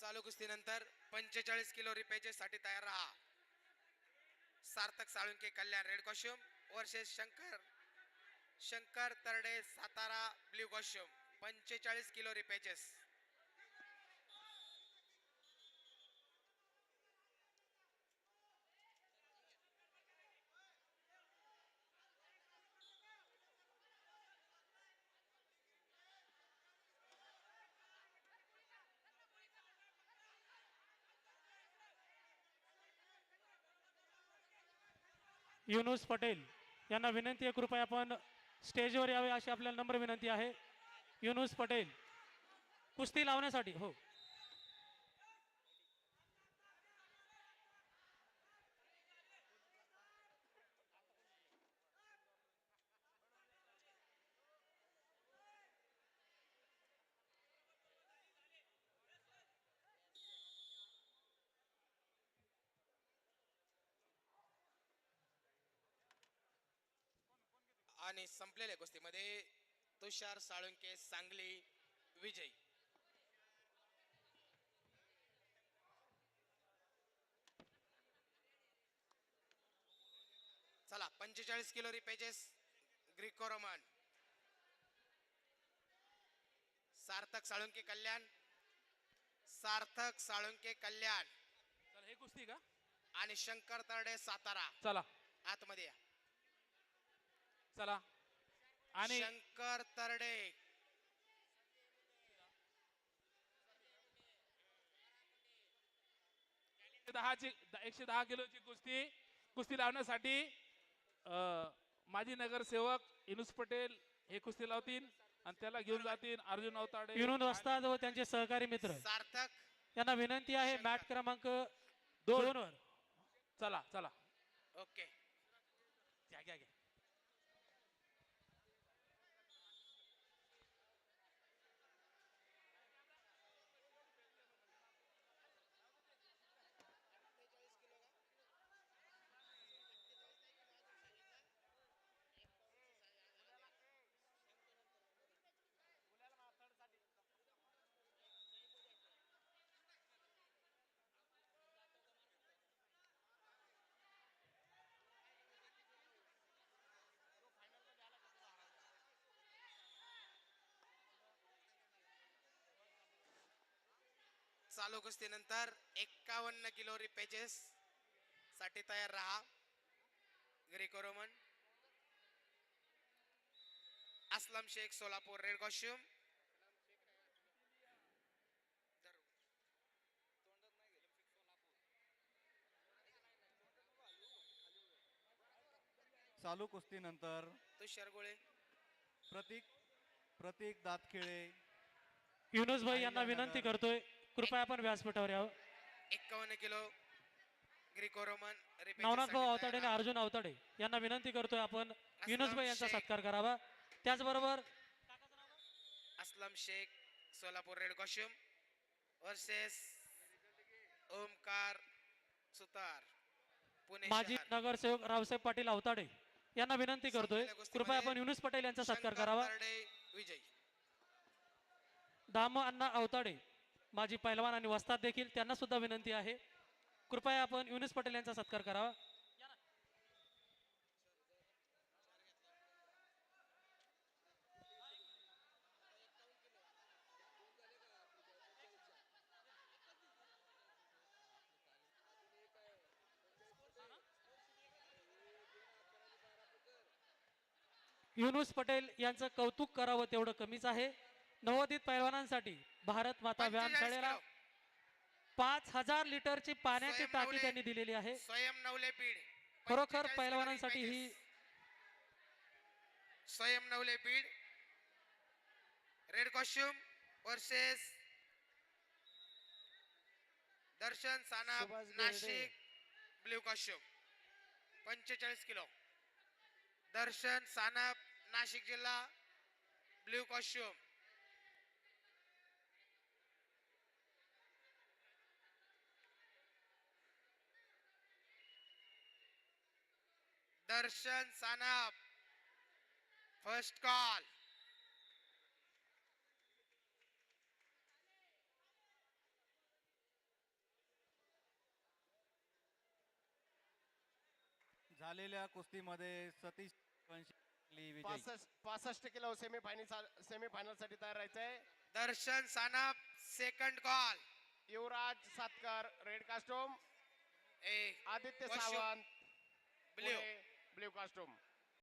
चालू कुस्तीनंतर पंचेचाळीस किलो रिपेचे साठी तयार राहा. Sarthak Salunke Kalyan red costume versus Shankar Shankar Tarde Satara blue costume पंचेचाळीस किलो रिपेचेस युनुस पटेल यांना विनंती आहे कृपया आपण स्टेजवर यावे अशी आपल्याला नम्र विनंती आहे. युनुस पटेल कुस्ती लावण्यासाठी हो. आणि संपलेल्या कुस्तीमध्ये तुषार साळुंके सांगली विजयी. चला पंचेचाळीस kilo repechage Greco Roman Sarthak Salunke Kalyan. Sarthak Salunke Kalyan. हे कुस्ती का? आणि शंकर तरडे सातारा. चला. आतमध्ये या. चला. आणि शंकर तरडे. दहाची एकशे दहा किलोची कुस्ती कुस्ती लावण्यासाठी अं, माजी नगरसेवक इनुस पटेल हे कुस्ती लावतील आणि त्याला घेऊन जातील अर्जुन अवताडे. विनोद वस्ताद व त्यांचे सहकारी मित्र. सार्थक. यांना विनंती आहे मॅट क्रमांक दोन. वर चला चला. ओके. चालू कुस्तीनंतर एक्कावन्न किलो रिपेजेस साठी तयार राहा. Greco Roman Aslam Shaikh Solapur red costume चालू कुस्तीनंतर तुषार गोळे. प्रतीक प्रतीक दातखिळे. युनुस भाई यांना विनंती करतोय. कृपया आपण व्यासपीठावर यावं एक्कावन्न किलो ग्रिको रोमन नवनाथ भाऊ अवताडे आणि. अर्जुन अवताडे यांना विनंती करतोय आपण युनुस भाई यांचा शेख. सत्कार करावा त्याचबरोबर Aslam Shaikh Solapur red costume versus Omkar Sutar Pune माजी शहर. नगरसेवक रावसाहेब पाटील अवताडे यांना विनंती करतोय संपलेल्या कृपया आपण युनुस पटेल यांचा सत्कार शंकर करावा तरडे विजयी दाम अण्णा अवताडे माजी पैलवान आणि वस्ताद देखील त्यांना सुद्धा विनंती आहे. कृपया आपण युनुस पटेल यांचा सत्कार करावा. युनुस पटेल यांचं कौतुक करावं तेवढं कमीच आहे. नवोदित पैलवानांसाठी भारत माता 45 व्यायामशाळेला. पाच हजार लिटरची पाण्याची टाकी त्यांनी दिलेली आहे स्वयं नवले पीड खरोखर 45 पैलवानांसाठी ही repages. स्वयं नवले पीड red costume versus Darshan Berde. Nashik blue costume पंचेचाळीस किलो दर्शन सानप नाशिक जिल्हा blue costume Darshan Sanap. First call झालेल्या कुस्तीमध्ये सतीश पासष्ट किलो सेमीफायनलसाठी तयार राहायचंय. Darshan Sanap second call Yuvraj Satkar red costume ए Aditya Sawant. Blue. Blue costume